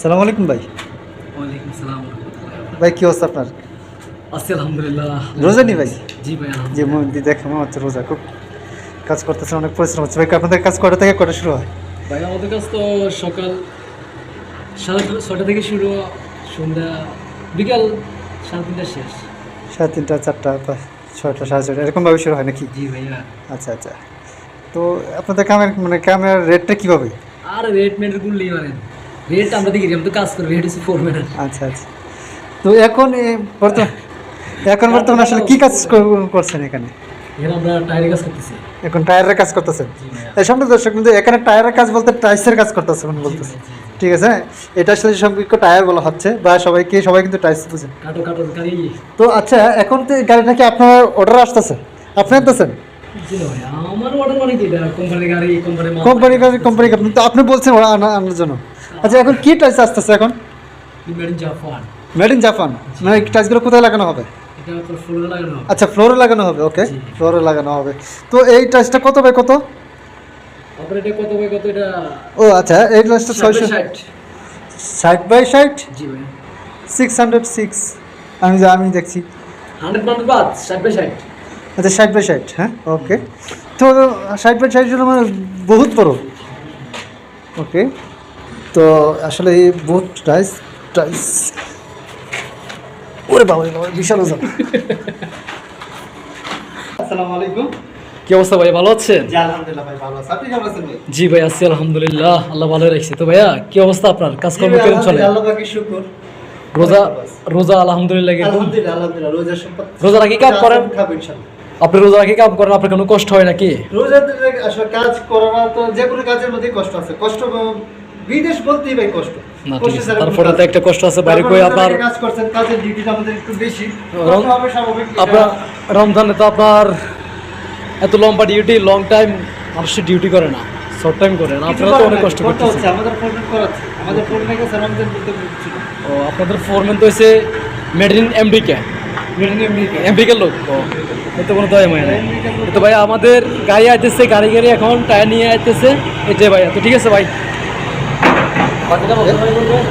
সালাম আলাইকুম ভাই। ওয়ালাইকুম সালাম ভাই কি অবস্থা আপনার? আছি আলহামদুলিল্লাহ। রোজা নি ভাই? জি ভাই যে মন্দির দেখে মনে হচ্ছে রোজা খুব কাজ করতেছেন অনেক পরিশ্রম হচ্ছে। ভাই আপনাদের কাজ কটা থেকে কটা শুরু হয়? ভাই আমাদের কাজ তো সকাল সাড়ে ছটা থেকে শুরু সন্ধ্যা বিকাল সাড়ে তিনটা শেষ। সাড়ে তিনটা চারটা বা ছয়টা সাড়ে ছয়টা এরকমভাবে শুরু হয় নাকি? জি ভাইয়া। আচ্ছা আচ্ছা। তো আপনাদের ক্যামেরা মানে ক্যামেরার রেটটা কীভাবে? আর রেট মেটেরগুলো নেই মানে রেট আমরা দেখি আমরা তো কাজ করি রেট হচ্ছে ফোর মিটার আচ্ছা আচ্ছা। তো এখন বর্তমান এখন বর্তমানে আসলে কী কাজ করছেন এখানে? এখানে আমরা টায়ারের কাজ করতেছি। এখন টায়ারের কাজ করতেছেন? এই সামনে দর্শক কিন্তু এখানে টায়ারের কাজ বলতে টাইসের কাজ করতেছে মানে বলতেছে। ঠিক আছে? এটা আসলে সম্পর্ক টায়ার বলা হচ্ছে বা সবাইকে সবাই কিন্তু টাইস বুঝেন। তো আচ্ছা এখন তো গাড়িটা কি আপনার অর্ডার আসতেছে? আপনি আনতেছেন? জি না ভাই আমার অর্ডার মানে গাড়ি কোম্পানি গাড়ি কোম্পানি আপনি তো আপনি বলছেন ওরা আনা- আনার জন্য। আচ্ছা এখন কি টাইস আসতেছে এখন? Made in Japan made in Japan মানে টাইসগুলো কোথায় লাগানো হবে? এটা আপনার ফ্লোরে লাগানো হবে। আচ্ছা ফ্লোরে লাগানো হবে ওকে ফ্লোরে লাগানো হবে। তো এই টাইসটা কত বাই কত? আপনার কত ভাই কত এটা? ও আচ্ছা এই টাইসটা ছয়শো ষাট বাই ষাট। জি ভাই। সিক্স হান্ড্রেড সিক্স আমি যা আমি দেখছি। আচ্ছা ষাট বাই ষাট হ্যাঁ ওকে তো ষাট বাই ষাট মানে বহুত বড়। ওকে তো আসলে এই টাইস টাইস ওরে বাবা বিশাল ওজন। আসসালামু আলাইকুম। কি অবস্থা ভাই ভালো আছেন? জি আলহামদুলিল্লাহ ভাই ভালো আছি। আপনি কেমন আছেন ভাই? জি ভাই আছি আলহামদুলিল্লাহ আল্লাহ ভালো রাখছে। তো ভাইয়া কি অবস্থা আপনার? কাজকর্ম কেমন চলে? রোজা রোজা আলহামদুলিল্লাহ রোজা রাখি কাজ করেন? আপনি রোজা রাখি কাজ করেন আপনার কোনো কষ্ট হয় নাকি? রোজা আসলে কাজ করা তো যে কোনো কাজের মধ্যেই কষ্ট আছে। কষ্ট বিদেশ বলতেই ভাই কষ্ট। তারপরে তো একটা কষ্ট আছে বাইরে কই আপনার কাজ করছেন কাজের ডিউটিটা আমাদের একটু বেশি। আপনার রমজানে তো আপনার এত লম্বা ডিউটি লং টাইম মানুষের ডিউটি করে না শর্ট টাইম করে না আপনারা তো অনেক কষ্ট করতে করতেছেন। হচ্ছে, আমাদের ফোরম্যান করাচ্ছে আমাদের ফোরম্যান গেছে রমজান বলতে বলছিল। ও আপনাদের ফোরম্যান তো হচ্ছে মেড ইন এমডিকে এমডিকে লোক। ও এই কোনো দয়া মায় নাই তো ভাই আমাদের গাড়ি আইতেছে গাড়ি গাড়ি এখন টায়ার নিয়ে আইতেছে। এই যে ভাই তো ঠিক আছে ভাই। বাকিটা বলতে ভাই বলবেন?